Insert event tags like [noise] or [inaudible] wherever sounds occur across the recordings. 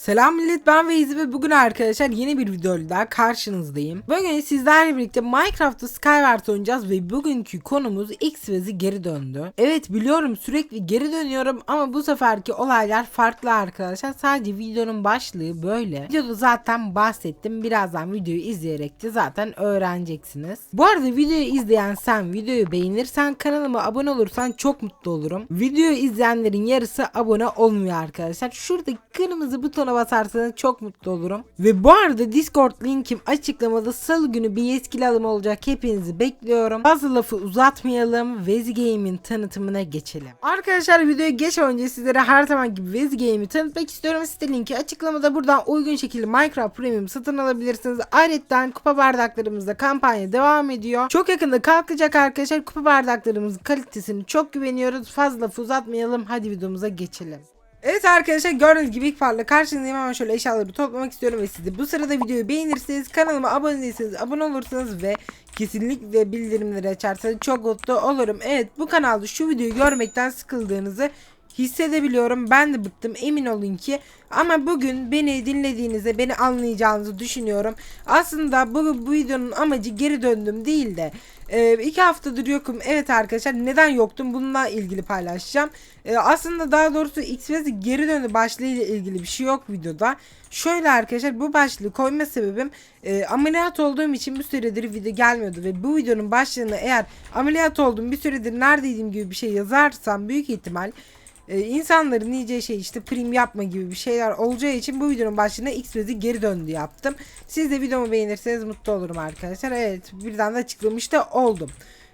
Selam millet ben Veyzi ve bugün arkadaşlar yeni bir videoyla daha karşınızdayım. Bugün sizlerle birlikte Minecraft'ta Skyward oynayacağız ve bugünkü konumuz X ve Z geri döndü. Evet biliyorum sürekli geri dönüyorum ama bu seferki olaylar farklı arkadaşlar. Sadece videonun başlığı böyle. Videoda zaten bahsettim. Birazdan videoyu izleyerek de zaten öğreneceksiniz. Bu arada videoyu izleyen sen videoyu beğenirsen kanalıma abone olursan çok mutlu olurum. Videoyu izleyenlerin yarısı abone olmuyor arkadaşlar. Şuradaki kırmızı butona basarsanız çok mutlu olurum. Ve bu arada Discord linkim açıklamada salı günü bir yetkili alım olacak. Hepinizi bekliyorum. Fazla lafı uzatmayalım. Vezi Game'in tanıtımına geçelim. Arkadaşlar videoya geç önce sizlere her zaman gibi Vezi Game'i tanıtmak istiyorum. Site linki açıklamada buradan uygun şekilde Minecraft Premium satın alabilirsiniz. Ayrıca kupa bardaklarımızda kampanya devam ediyor. Çok yakında kalkacak arkadaşlar. Kupa bardaklarımızın kalitesini çok güveniyoruz. Fazla lafı uzatmayalım. Hadi videomuza geçelim. Evet arkadaşlar gördüğünüz gibi ilk farkla karşınızdayım hemen şöyle eşyaları toplamak istiyorum ve siz de bu sırada videoyu beğenirseniz kanalıma abone değilseniz abone olursanız ve kesinlikle bildirimleri açarsanız çok mutlu olurum. Evet bu kanalda şu videoyu görmekten sıkıldığınızı hissedebiliyorum. Ben de bıktım emin olun ki. Ama bugün beni dinlediğinizde beni anlayacağınızı düşünüyorum. Aslında bu, bu videonun amacı geri döndüm değil de e, iki haftadır yokum. Evet arkadaşlar neden yoktum bununla ilgili paylaşacağım. E, aslında daha doğrusu Xfest geri döndü başlığı ile ilgili bir şey yok videoda. Şöyle arkadaşlar bu başlığı koyma sebebim e, ameliyat olduğum için bir süredir video gelmiyordu ve bu videonun başlığına eğer ameliyat oldum bir süredir neredeydim gibi bir şey yazarsam büyük ihtimal ee, insanların diyeceği şey işte prim yapma gibi bir şeyler olacağı için bu videonun başlığına X Z geri döndü yaptım. Siz de videomu beğenirseniz mutlu olurum arkadaşlar. Evet birden de açıklamış da oldum.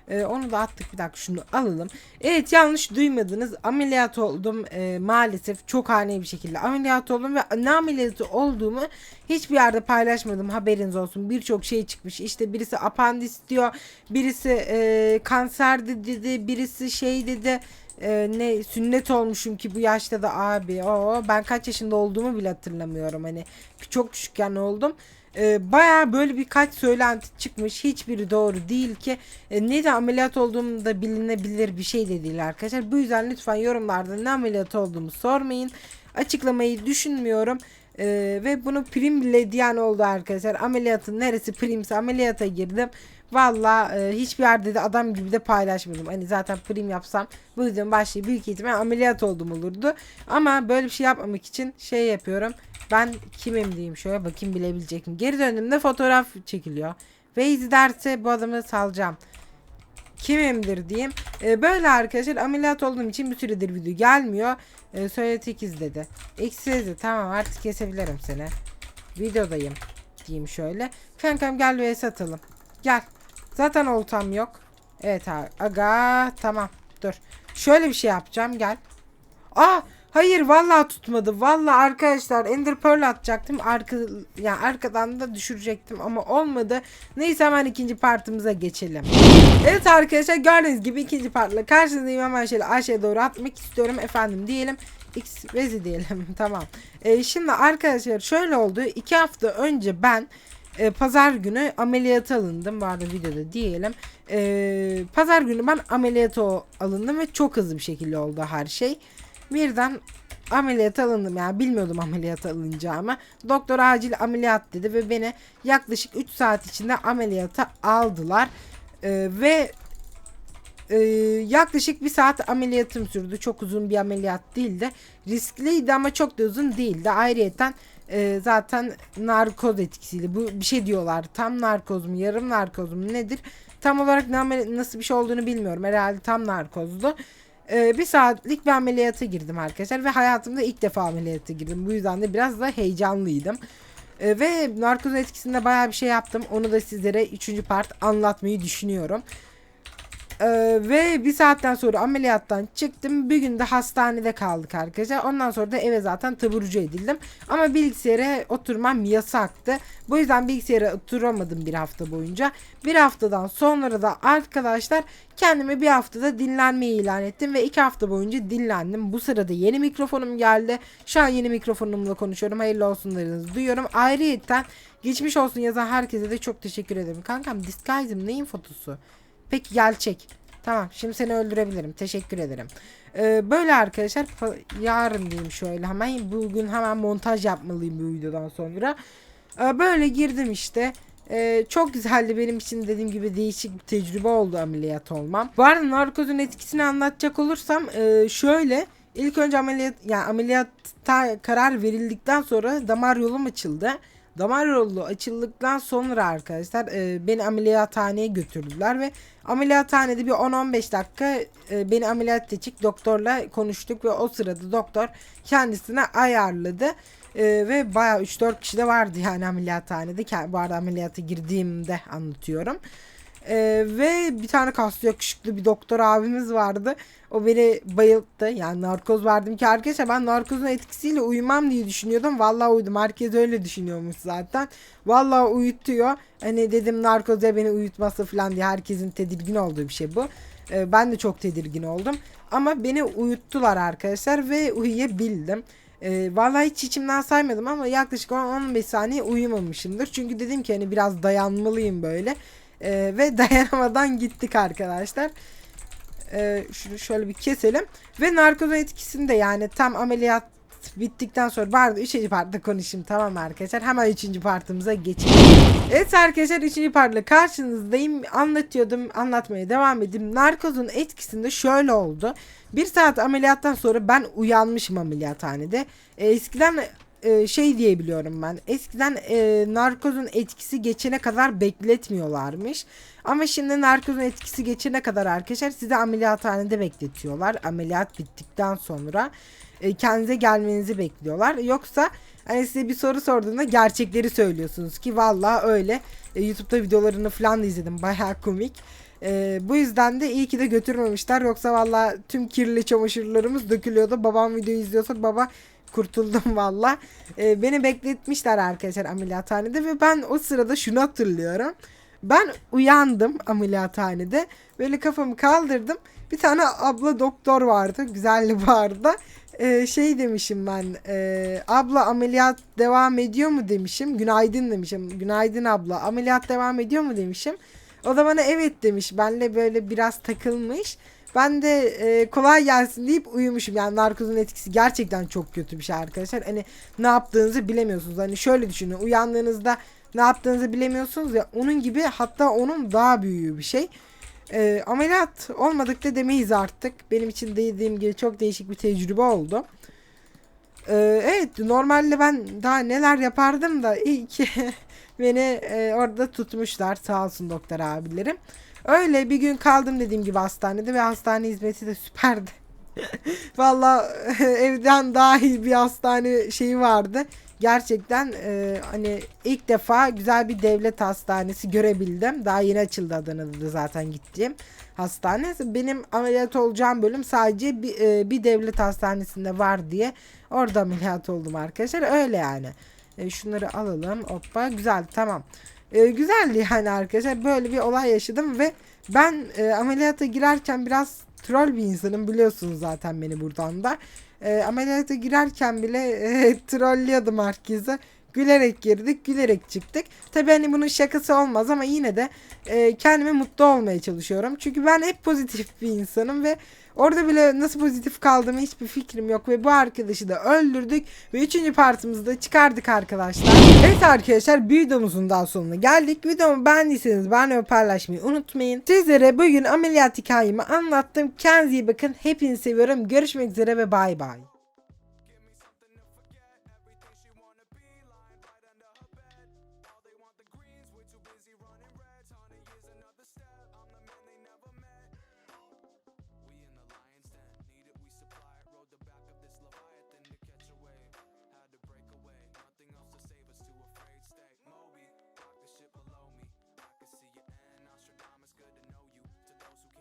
Ee, onu da attık bir dakika şunu alalım. Evet yanlış duymadınız ameliyat oldum Ee, maalesef çok ani bir şekilde ameliyat oldum ve ne ameliyatı olduğumu hiçbir yerde paylaşmadım haberiniz olsun birçok şey çıkmış işte birisi apandis diyor birisi e, kanser dedi birisi şey dedi e, ne sünnet olmuşum ki bu yaşta da abi. O ben kaç yaşında olduğumu bile hatırlamıyorum. Hani çok küçükken oldum. E, baya böyle birkaç söylenti çıkmış. Hiçbiri doğru değil ki. E, ne de ameliyat olduğum da bilinebilir bir şey de değil arkadaşlar. Bu yüzden lütfen yorumlarda ne ameliyat olduğumu sormayın. Açıklamayı düşünmüyorum. Ee, ve bunu prim bile diyen oldu arkadaşlar. Ameliyatın neresi primse ameliyata girdim. Valla e, hiçbir yerde de adam gibi de paylaşmadım. Hani zaten prim yapsam bu videonun başlığı büyük ihtimal ameliyat oldum olurdu. Ama böyle bir şey yapmamak için şey yapıyorum. Ben kimim diyeyim şöyle bakayım bilebilecek mi? Geri döndüğümde fotoğraf çekiliyor. Ve derse bu adamı salacağım kimimdir diyeyim. E, böyle arkadaşlar ameliyat olduğum için bir süredir video gelmiyor. E, söyle 8 dedi. Eksi dedi. Tamam artık kesebilirim seni. Videodayım diyeyim şöyle. Kankam gel ve satalım. Gel. Zaten oltam yok. Evet abi. Aga tamam. Dur. Şöyle bir şey yapacağım. Gel. Aa Hayır vallahi tutmadı. Vallahi arkadaşlar Ender Pearl atacaktım. Arka yani arkadan da düşürecektim ama olmadı. Neyse hemen ikinci partımıza geçelim. Evet arkadaşlar gördüğünüz gibi ikinci partla karşınızdayım. Hemen şöyle aşağıya doğru atmak istiyorum efendim diyelim. X Rezi diyelim [laughs] tamam. Ee, şimdi arkadaşlar şöyle oldu. iki hafta önce ben e, pazar günü ameliyata alındım. Arada videoda diyelim. E, pazar günü ben ameliyata alındım ve çok hızlı bir şekilde oldu her şey. Birden ameliyat alındım yani bilmiyordum ameliyat alınacağımı. Doktor acil ameliyat dedi ve beni yaklaşık 3 saat içinde ameliyata aldılar. Ee, ve e, yaklaşık bir saat ameliyatım sürdü. Çok uzun bir ameliyat değildi. Riskliydi ama çok da uzun değildi. Ayrıyeten e, zaten narkoz etkisiyle bu bir şey diyorlar. Tam narkoz mu yarım narkoz mu nedir? Tam olarak nasıl bir şey olduğunu bilmiyorum. Herhalde tam narkozdu e, bir saatlik bir ameliyata girdim arkadaşlar ve hayatımda ilk defa ameliyata girdim. Bu yüzden de biraz da heyecanlıydım. E, ve narkoz etkisinde baya bir şey yaptım. Onu da sizlere 3. part anlatmayı düşünüyorum. Ee, ve bir saatten sonra ameliyattan çıktım. Bir gün de hastanede kaldık arkadaşlar. Ondan sonra da eve zaten taburcu edildim. Ama bilgisayara oturmam yasaktı. Bu yüzden bilgisayara oturamadım bir hafta boyunca. Bir haftadan sonra da arkadaşlar kendime bir haftada dinlenmeyi ilan ettim. Ve iki hafta boyunca dinlendim. Bu sırada yeni mikrofonum geldi. Şu an yeni mikrofonumla konuşuyorum. Hayırlı olsunlarınızı duyuyorum. Ayrıyeten geçmiş olsun yazan herkese de çok teşekkür ederim. Kankam Disguise'im neyin fotosu? Peki gel çek. Tamam şimdi seni öldürebilirim. Teşekkür ederim. Ee, böyle arkadaşlar yarın diyeyim şöyle hemen bugün hemen montaj yapmalıyım bu videodan sonra. Ee, böyle girdim işte. Ee, çok güzeldi benim için dediğim gibi değişik bir tecrübe oldu ameliyat olmam. Bu arada narkozun etkisini anlatacak olursam e, şöyle ilk önce ameliyat yani ameliyatta karar verildikten sonra damar yolum açıldı. Damar yolu açıldıktan sonra arkadaşlar e, beni ameliyathaneye götürdüler ve ameliyathanede bir 10-15 dakika e, beni ameliyat edecek doktorla konuştuk ve o sırada doktor kendisine ayarladı. E, ve bayağı 3-4 kişi de vardı yani ameliyathanede. Bu arada ameliyata girdiğimde anlatıyorum. Ee, ve bir tane kaslı yakışıklı bir doktor abimiz vardı. O beni bayılttı. Yani narkoz verdim ki arkadaşlar ben narkozun etkisiyle uyumam diye düşünüyordum. Vallahi uyudum. Herkes öyle düşünüyormuş zaten. Vallahi uyutuyor. Hani dedim narkoz ya beni uyutması falan diye herkesin tedirgin olduğu bir şey bu. Ee, ben de çok tedirgin oldum. Ama beni uyuttular arkadaşlar ve uyuyabildim. Ee, vallahi hiç içimden saymadım ama yaklaşık 10-15 saniye uyumamışımdır. Çünkü dedim ki hani biraz dayanmalıyım böyle. Ee, ve [laughs] dayanamadan gittik arkadaşlar. Ee, şunu şöyle bir keselim. Ve narkozun etkisinde yani tam ameliyat bittikten sonra bari 3. partta konuşayım tamam arkadaşlar. Hemen 3. partımıza geçelim. Evet arkadaşlar 3. partla karşınızdayım. Anlatıyordum anlatmaya devam edeyim. Narkozun etkisinde şöyle oldu. Bir saat ameliyattan sonra ben uyanmışım ameliyathanede. Ee, eskiden e, şey diyebiliyorum ben. Eskiden e, narkozun etkisi geçene kadar bekletmiyorlarmış. Ama şimdi narkozun etkisi geçene kadar arkadaşlar sizi ameliyathanede bekletiyorlar. Ameliyat bittikten sonra e, kendinize gelmenizi bekliyorlar. Yoksa hani size bir soru sorduğunda gerçekleri söylüyorsunuz ki vallahi öyle. E, YouTube'da videolarını falan da izledim. Bayağı komik. E, bu yüzden de iyi ki de götürmemişler. Yoksa vallahi tüm kirli çamaşırlarımız dökülüyordu. Babam videoyu izliyorsa baba kurtuldum [laughs] valla. Ee, beni bekletmişler arkadaşlar ameliyathanede ve ben o sırada şunu hatırlıyorum. Ben uyandım ameliyathanede. Böyle kafamı kaldırdım. Bir tane abla doktor vardı. Güzelli [laughs] vardı. Ee, şey demişim ben. e, abla ameliyat devam ediyor mu demişim. Günaydın demişim. Günaydın abla. Ameliyat devam ediyor mu demişim. O da bana evet demiş. Benle böyle biraz takılmış. Ben de e, kolay gelsin deyip uyumuşum. Yani narkozun etkisi gerçekten çok kötü bir şey arkadaşlar. Hani ne yaptığınızı bilemiyorsunuz. Hani şöyle düşünün. Uyandığınızda ne yaptığınızı bilemiyorsunuz ya. Onun gibi hatta onun daha büyüğü bir şey. E, ameliyat olmadık da demeyiz artık. Benim için dediğim gibi çok değişik bir tecrübe oldu. E, evet normalde ben daha neler yapardım da iyi ki [laughs] beni e, orada tutmuşlar. Sağ olsun doktor abilerim. Öyle bir gün kaldım dediğim gibi hastanede ve hastane hizmeti de süperdi. [laughs] Valla [laughs] evden daha iyi bir hastane şeyi vardı. Gerçekten e, hani ilk defa güzel bir devlet hastanesi görebildim. Daha yeni açıldı Adana'da da zaten gittiğim hastane. Benim ameliyat olacağım bölüm sadece bir, e, bir devlet hastanesinde var diye orada ameliyat oldum arkadaşlar. Öyle yani. E, şunları alalım. Hoppa güzel tamam. E, güzeldi yani arkadaşlar. Böyle bir olay yaşadım ve ben e, ameliyata girerken biraz troll bir insanım biliyorsunuz zaten beni buradan da. E, ameliyata girerken bile e, [laughs] trollüyordum herkese. Gülerek girdik, gülerek çıktık. Tabii hani bunun şakası olmaz ama yine de e, kendime mutlu olmaya çalışıyorum. Çünkü ben hep pozitif bir insanım ve orada bile nasıl pozitif kaldığımı hiçbir fikrim yok ve bu arkadaşı da öldürdük ve üçüncü partımızı da çıkardık arkadaşlar. Evet arkadaşlar videomuzun daha sonuna geldik. Videomu beğendiyseniz beğenmeyi paylaşmayı unutmayın. Sizlere bugün ameliyat hikayemi anlattım. Kendinize iyi bakın. Hepinizi seviyorum. Görüşmek üzere ve bay bay.